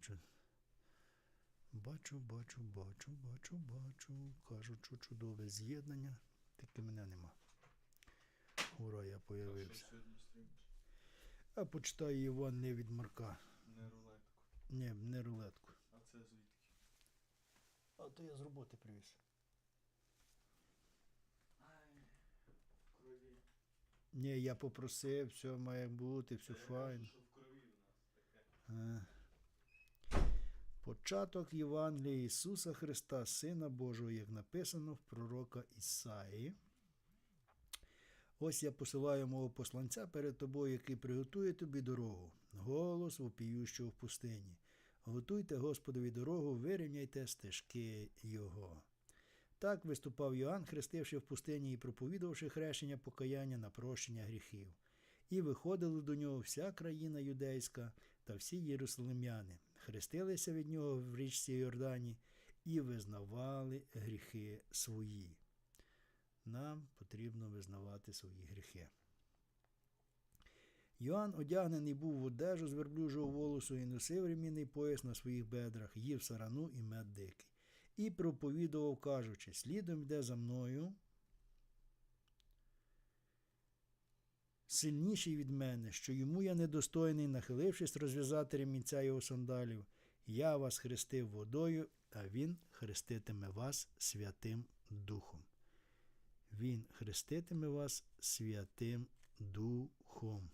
бачу. Бачу, бачу, бачу, бачу, бачу. Кажуть, що чудове з'єднання. Тільки мене нема. Ура, я появився. А почитаю Іван не від Марка. Не рулетку. Ні, не рулетку. А це звідки? А то я з роботи привіз. Ай, крові. Ні, я попросив, все має бути, все файно. що в крові у нас таке. Е. Початок Євангелія Ісуса Христа, Сина Божого, як написано в пророка Ісаї. Ось я посилаю мого посланця перед тобою, який приготує тобі дорогу, голос вопіющого в пустині. Готуйте Господові дорогу, вирівняйте стежки Його. Так виступав Йоанн, хрестивши в пустині і проповідавши хрещення покаяння на прощення гріхів. І виходили до нього вся країна юдейська та всі єрусалим'яни, хрестилися від нього в річці Йордані і визнавали гріхи свої. Нам потрібно визнавати свої гріхи. Йоанн одягнений був в одежу з верблюжого волосу і носив ремінний пояс на своїх бедрах, їв сарану і мед дикий. І проповідував, кажучи, слідом йде за мною сильніший від мене, що йому я недостойний, нахилившись розв'язати ремінця його сандалів. Я вас хрестив водою, а він хреститиме вас Святим Духом. Він хреститиме вас Святим Духом.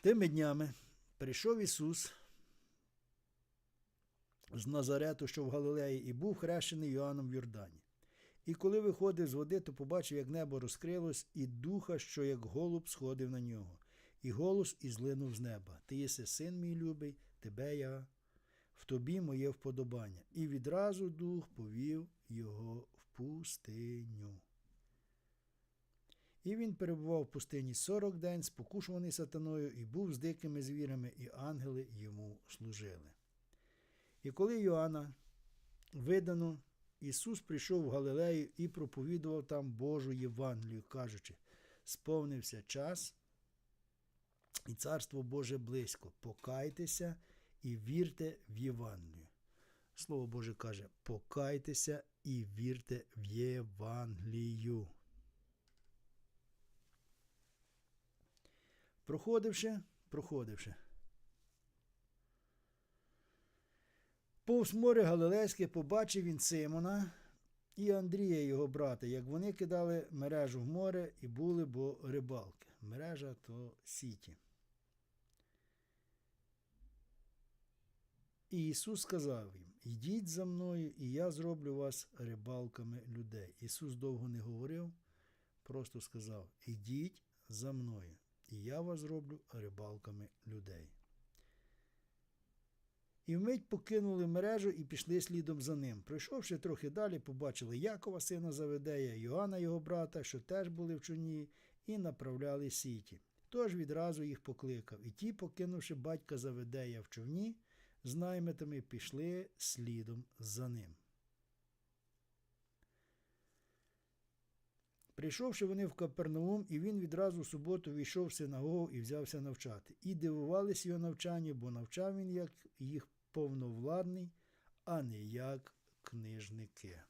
Тими днями прийшов Ісус з Назарету, що в Галилеї, і був хрещений Йоанном в Йордані. І коли виходив з води, то побачив, як небо розкрилось, і духа, що як голуб сходив на нього. І голос ізлинув з неба: Ти єси син мій любий, тебе я, в тобі моє вподобання. І відразу дух повів його в пустиню. І він перебував в пустині сорок день, спокушуваний сатаною, і був з дикими звірами, і ангели йому служили. І коли Йоанна видано, Ісус прийшов в Галилею і проповідував там Божу Євангелію, кажучи: сповнився час, і Царство Боже близько. Покайтеся і вірте в Євангелію. Слово Боже каже: покайтеся і вірте в Євангелію. Проходивши, проходивши. Повз море Галилейське побачив він Симона і Андрія, його брата, як вони кидали мережу в море і були, бо рибалки. Мережа то сіті. І Ісус сказав їм: Йдіть за мною, і я зроблю вас рибалками людей. Ісус довго не говорив, просто сказав: Ідіть за мною, і я вас зроблю рибалками людей. І вмить покинули мережу і пішли слідом за ним. Пройшовши трохи далі, побачили Якова, сина Заведея, Йоанна, його брата, що теж були в човні, і направляли сіті. Тож відразу їх покликав, і ті, покинувши батька Заведея в човні, з наймитами пішли слідом за ним. Прийшовши вони в Капернаум, і він відразу в суботу війшов в синагогу і взявся навчати. І дивувались його навчанню, бо навчав він як їх повновладний, а не як книжники.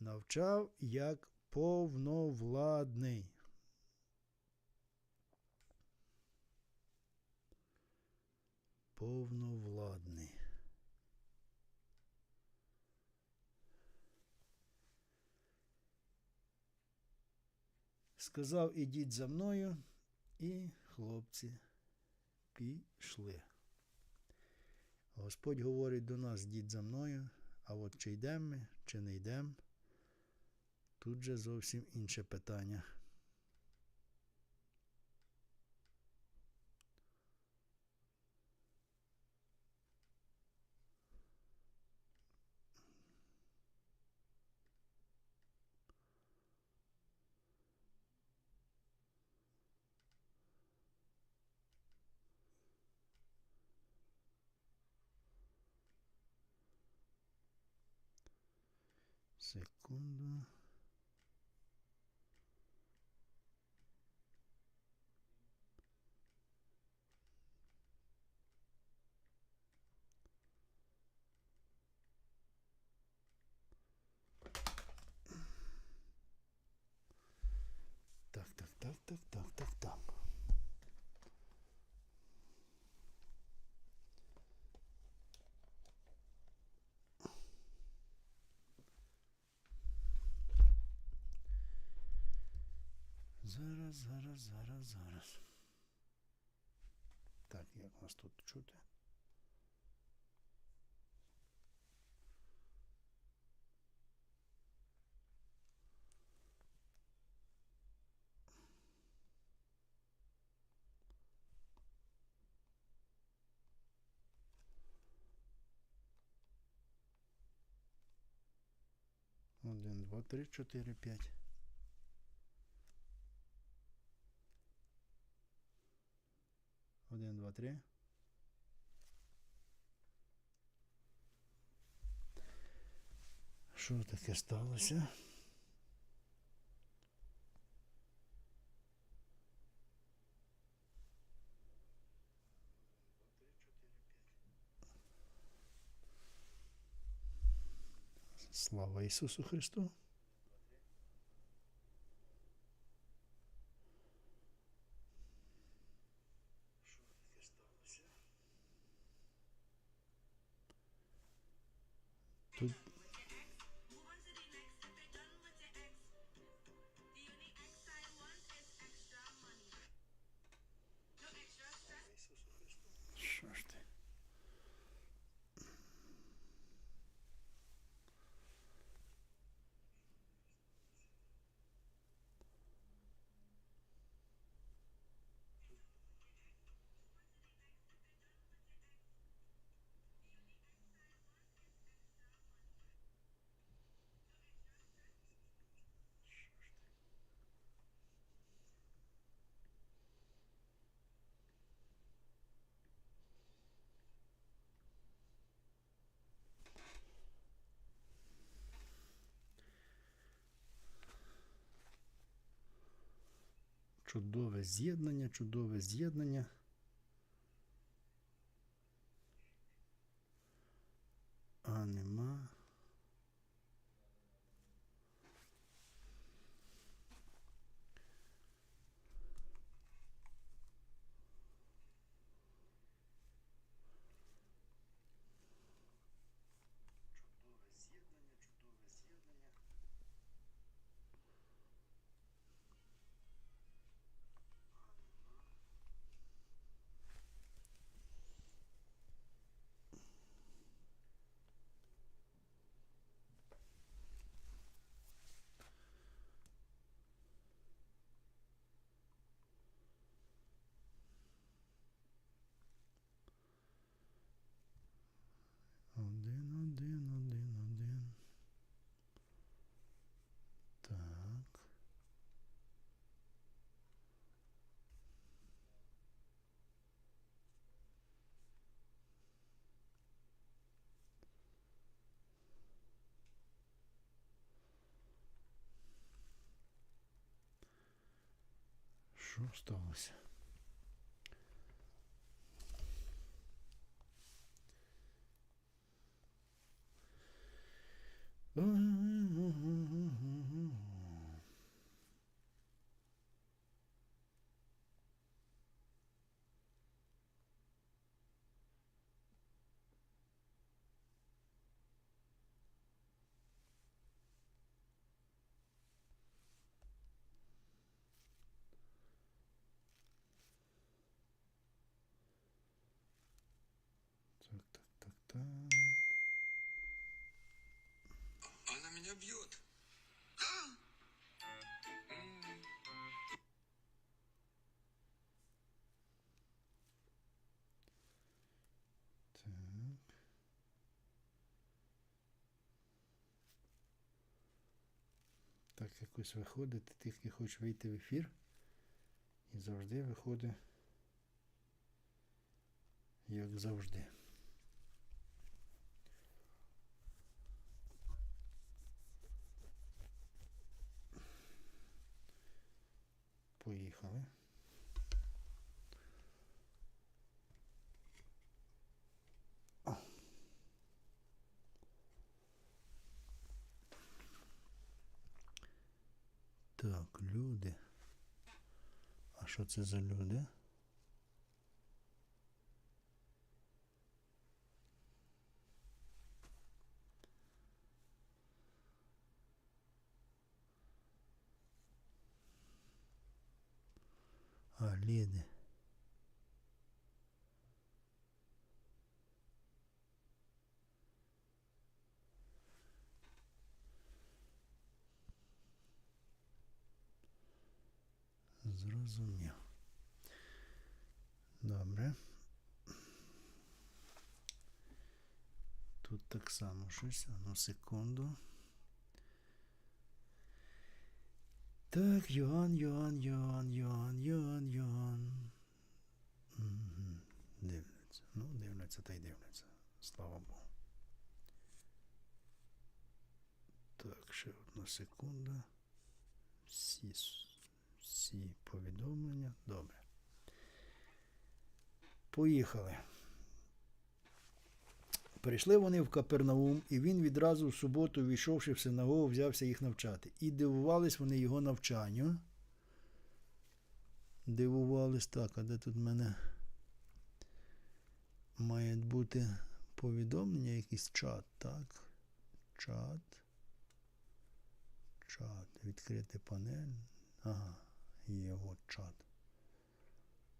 Навчав як повновладний. Повновладний. Сказав, ідіть за мною, і хлопці пішли. Господь говорить до нас, дід за мною, а от чи йдемо ми, чи не йдемо, тут же зовсім інше питання. Секунду. так, так, так, так, так. Зараз, зараз, зараз, зараз. Так, як нас тут чути? Один, два, три, чотири, п'ять. Один, два, три. Що таке сталося? Слава Ісусу Христу! Чудове з'єднання, чудове з'єднання. А нема. Чудове з'єднання, чудове з'єднання. Один, один, один, один. Так. Що сталося? Так, так, так, так. Она бьет. Так. Так якось виходить, ти тільки хочеш вийти в ефір. І завжди виходить, як завжди. Поїхали. Так, люди. А що це за люди? А, люди. Зрозумів. Добре. Тут так само щось. Одну секунду. Так, Йоанн, Йоанн, Йоанн, Йоанн, Йоанн, Йоанн. Мгм. Дивляться. Ну, дивляться та й дивляться. Слава Богу. Так, ще одна секунда. Всі, с- всі повідомлення. Добре. Поїхали. Прийшли вони в Капернаум, і він відразу в суботу, війшовши в синагогу, взявся їх навчати. І дивувались вони його навчанню. Дивувались так, а де тут в мене має бути повідомлення, якийсь чат, так? Чат. Чат. Відкрити панель. Ага, от чат.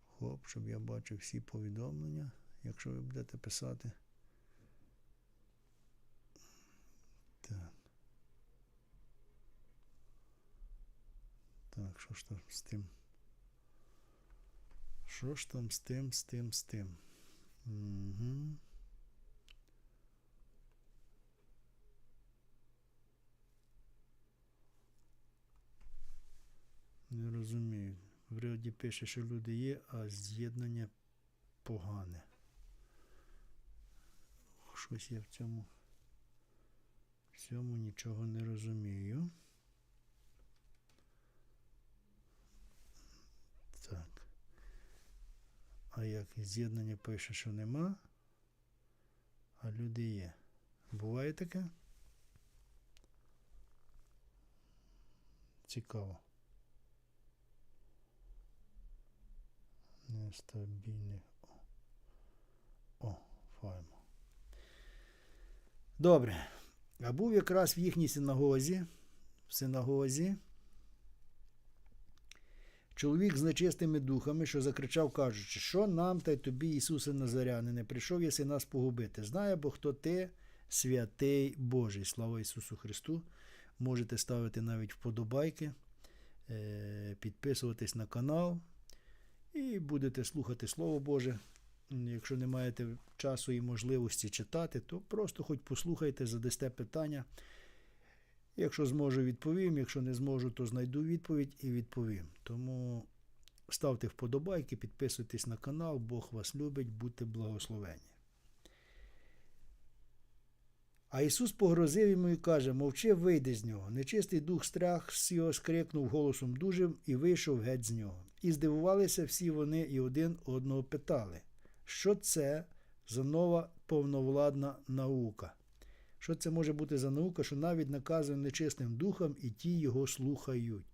Хоп, щоб я бачив всі повідомлення, якщо ви будете писати. Так. Так, що ж там з тим? Що ж там з тим, з тим, з тим? Угу. Не розумію. Вроді пише, що люди є, а з'єднання погане. Щось я в цьому. В цьому нічого не розумію. Так. А як з'єднання пише, що нема, а люди є. Буває таке? Цікаво. Нестабільний. О, О файно. Добре. А був якраз в їхній синагозі, в синагозі, чоловік з нечистими духами, що закричав, кажучи, що нам та й тобі, Ісусе Назаряне, не прийшов єси нас погубити. Знає, бо хто ти, святий Божий. Слава Ісусу Христу. Можете ставити навіть вподобайки, е, підписуватись на канал і будете слухати Слово Боже. Якщо не маєте часу і можливості читати, то просто хоч послухайте, задасте питання. Якщо зможу, відповім. Якщо не зможу, то знайду відповідь і відповім. Тому ставте вподобайки, підписуйтесь на канал. Бог вас любить, будьте благословені. А Ісус погрозив йому і каже: Мовчи, вийди з нього. Нечистий дух страх з його скрикнув голосом дужим і вийшов геть з нього. І здивувалися всі вони і один одного питали, що це за нова повновладна наука. Що це може бути за наука, що навіть наказує нечистим духам, і ті його слухають.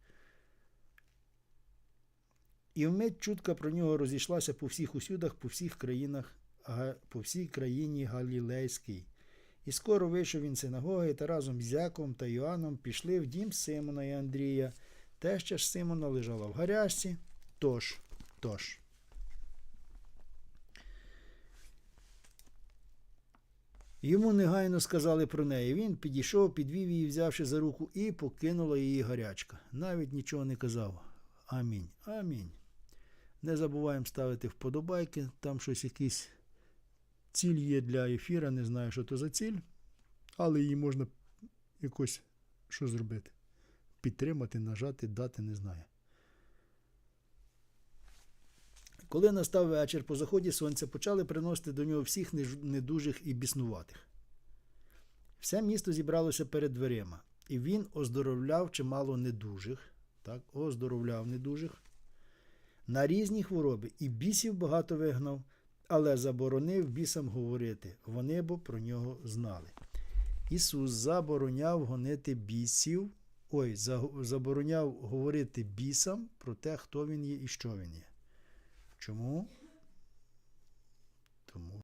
І вмить чутка про нього розійшлася по всіх усюдах, по всіх країнах, по всій країні Галілейській. І скоро вийшов він синагоги та разом з Яковом та Йоанном пішли в дім Симона і Андрія. Теща ж Симона лежала в гарячці. Тож, тож. Йому негайно сказали про неї. Він підійшов, підвів її, взявши за руку, і покинула її гарячка. Навіть нічого не казав. Амінь. Амінь. Не забуваємо ставити вподобайки. Там щось якийсь ціль є для ефіра. Не знаю, що то за ціль, але її можна якось що зробити. Підтримати, нажати, дати, не знаю. Коли настав вечір, по заході сонця почали приносити до нього всіх недужих і біснуватих. Все місто зібралося перед дверима, і він оздоровляв чимало недужих, так, оздоровляв недужих на різні хвороби, і бісів багато вигнав, але заборонив бісам говорити, вони бо про нього знали. Ісус забороняв гонити бісів ой, забороняв говорити бісам про те, хто він є і що він є. Чому? Тому